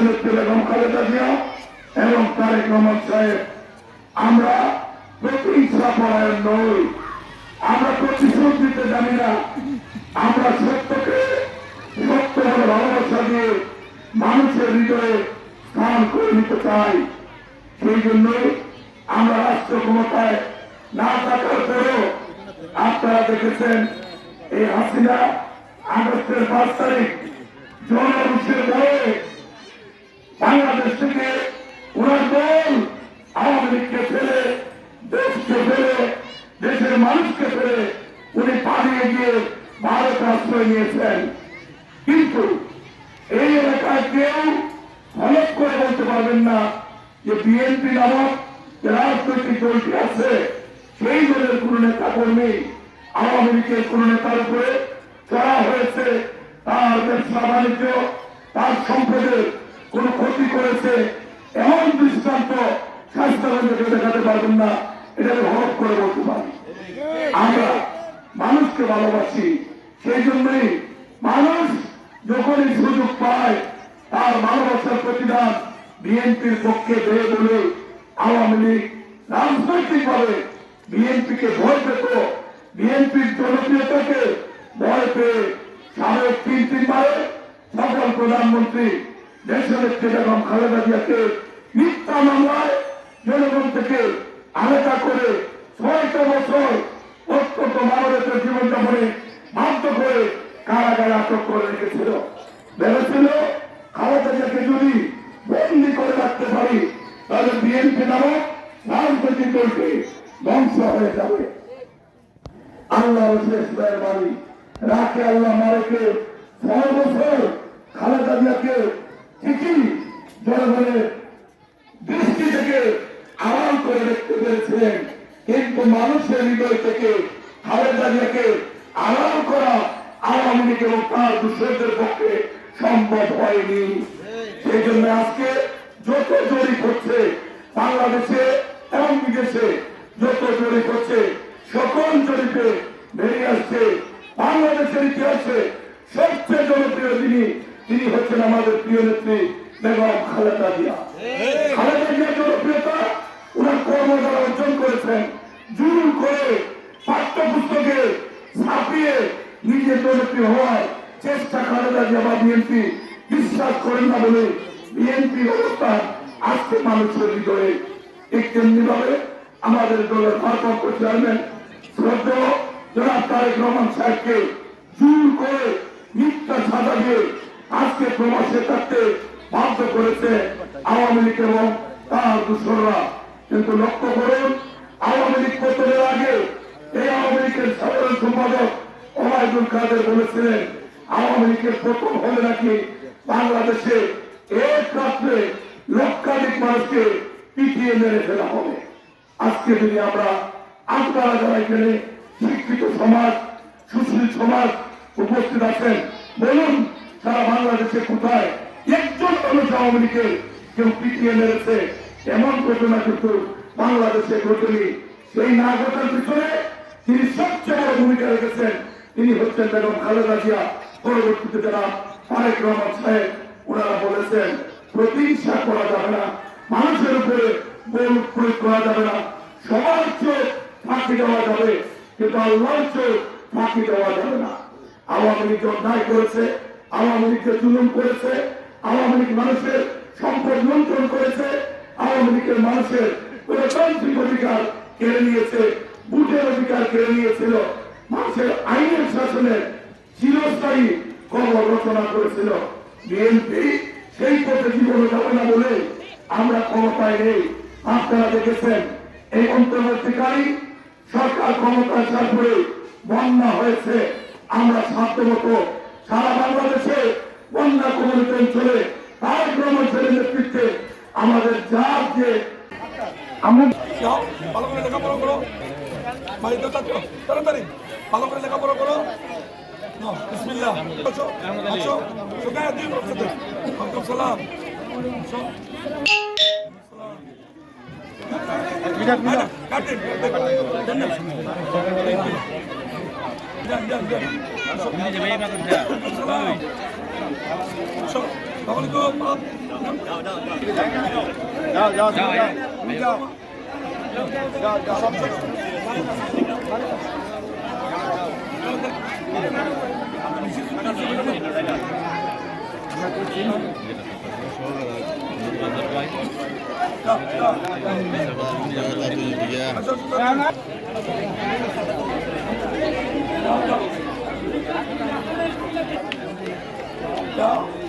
দেশনেত্রী বেগম খালেদা জিয়া এবং তারেক রহমান সাহেব। আমরা প্রতিহিংসা পরায়ণ নই। আমরা প্রতিশোধ দিতে জানি না। আমরা সত্যকে সত্য ভালোবাসা দিয়ে মানুষের হৃদয়ে স্থান করে নিতে চাই। সেই জন্যই আমরা রাষ্ট্র ক্ষমতায় না থাকার পরেও আপনারা দেখেছেন, এই হাসিনা আগস্টের পাঁচ তারিখ জনগণের বয়ে বাংলাদেশ থেকে ওনার দল আওয়ামী লীগকে ফেলে দেশকে ফেলে দেশের মানুষকে ফেলে উনি পালিয়ে গিয়ে ভারতে নিয়েছেন। কিন্তু এই এলাকায় কেউ হলক করে বলতে পারবেন না যে বিএনপি নামক রাজনৈতিক দলটি আছে, সেই দলের কোন নেতা কর্মী আওয়ামী লীগের কোন নেতার উপরে চড়া হয়েছে। তার ব্যবসা বাণিজ্য, তার সম্পদের কোন ক্ষতি করেছে। এমন দৃষ্টান্ত স্বাস্থ্যকেন্দ্রকে দেখাতে পারবেন না। এটাকে হলক করে বলতে পারি। আমরা মানুষকে ভালোবাসি। সেই জন্যই মানুষ যখনই সুযোগ পায়, তার ভালোবাসার প্রতিদান বিএনপির পক্ষে দেয় বলে আওয়ামী লীগ রাজনৈতিক ভাবে বিএনপিকে ভয় পেত। বিএনপির জনপ্রিয়তাকে ভয় পেয়ে সাবেক তিন তিনবারে সকল প্রধানমন্ত্রী দেশের বেগম খালেদা জিয়াকে মিথ্যা মামলায় জনগণ থেকে আলাদা করে ছয়টা বছর অত্যন্ত মানবেতর জীবনযাপনে বাধ্য করে কারাগারে আটক করে রেখেছিল। ভেবেছিল খালেদা জিয়াকে যদি বন্দি করে রাখতে পারি, তাহলে বিএনপি নামক রাজনৈতিক দলটি ধ্বংস হয়ে যাবে। আল্লাহ শেষ মেহরবানি রাখে আল্লাহ মারেকে ছয় বছর খালেদা জিয়াকে ঠিকই জনগণের দৃষ্টি থেকে আড়াল করে দেখতে পেরেছিলেন। কিন্তু মানুষের হৃদয় থেকে খালেদা জিয়াকে আড়াল করা আওয়ামী লীগ এবং তার দূষণদের পক্ষে সম্ভব হয়নি। সেই জন্য আজকে যত জরিপ হচ্ছে বাংলাদেশে এবং বিদেশে যত জরিপ হচ্ছে সকল জরিপে বেরিয়ে আসছে। বাংলাদেশের ইতিহাসে সবচেয়ে জনপ্রিয় যিনি, তিনি হচ্ছেন আমাদের প্রিয় নেত্রী বেগম খালেদা জিয়া। খালেদা জিয়া জনপ্রিয় হওয়ার চেষ্টা খালেদা জিয়া বা বিএনপি বিশ্বাস করেন না বলে বিএনপির অবস্থান আজকে মানুষের হৃদয়ে। ঠিক তেমনি ভাবে আমাদের দলের ভারপ্রাপ্ত চেয়ারম্যান শ্রদ্ধেয় জনাব তারেক রহমান সাহেবকে জোর করে মিথ্যা সাজা দিয়ে আজকে প্রবাসে থাকতে বাধ্য করেছে আওয়ামী লীগ এবং তার দূষণরা কিন্তু লক্ষ্য করুন, আওয়ামী লীগ পতনের আগে এই আওয়ামী লীগের সাধারণ সম্পাদক ওবায়দুল কাদের বলেছিলেন, আওয়ামী লীগের প্রথম হলে নাকি বাংলাদেশে? এক রাত্রে লক্ষাধিক মানুষকে পিটিয়ে মেরে ফেলা হবে। আজকে যদি আমরা আপনারা যারা এখানে শিক্ষিত সমাজ, সুশীল সমাজ উপস্থিত আছেন, বলুন সারা বাংলাদেশে কোথায় একজন মানুষ আওয়ামী লীগের কেউ পিটিয়ে মেরেছে? এমন ঘটনা কিন্তু বাংলাদেশে ঘটেনি। সেই না ঘটার পিছনে তিনি সবচেয়ে বড় ভূমিকা রেখেছেন তিনি হচ্ছেন বেগম খালেদা জিয়া। পরবর্তীতে যারা তারেক রহমান সাহেব, ওনারা বলেছেন প্রতিহিংসা করা যাবে না। মানুষের উপরে বল প্রয়োগ করা যাবে না। সবার চোখ ফাঁকি দেওয়া যাবে, কিন্তু আল্লাহর চোখ ফাঁকি দেওয়া যাবে না। আওয়ামী লীগ অন্যায় করেছে, আওয়ামী লীগকে জুলুম করেছে, আওয়ামী লীগ মানুষের সম্পদ লুণ্ঠন করেছে, আওয়ামী লীগের মানুষের গণতান্ত্রিক অধিকার কেড়ে নিয়েছে বুটের অধিকার কেড়ে নিয়েছিল। মানুষের আইনের শাসনের চিরস্থায়ী কবর রচনা করেছিল। বিএনপি সেই পথে জীবনে যাবে না বলে আমরা ক্ষমতায় নেই। আপনারা দেখেছেন এই অন্তর্বর্তীকারী সরকার ক্ষমতায় আসার পরে বন্যা হয়েছে। আমরা সাধ্যমতো সারা বাংলাদেশে বন্যা কবলিত অঞ্চলে তারেক রহমানের নেতৃত্বে আমাদের যার যে আমরা বাড়িতে থাকো তাড়াতাড়ি। ভালো করে লেখাপড়া করো। বিসমিল্লাহ। আছো? আছো? সুগায় দিন রক্ষতে ওয়ালাইকুম সালাম। আছো। কাটেন, কাটেন, কাটেন। যান, যান, যান।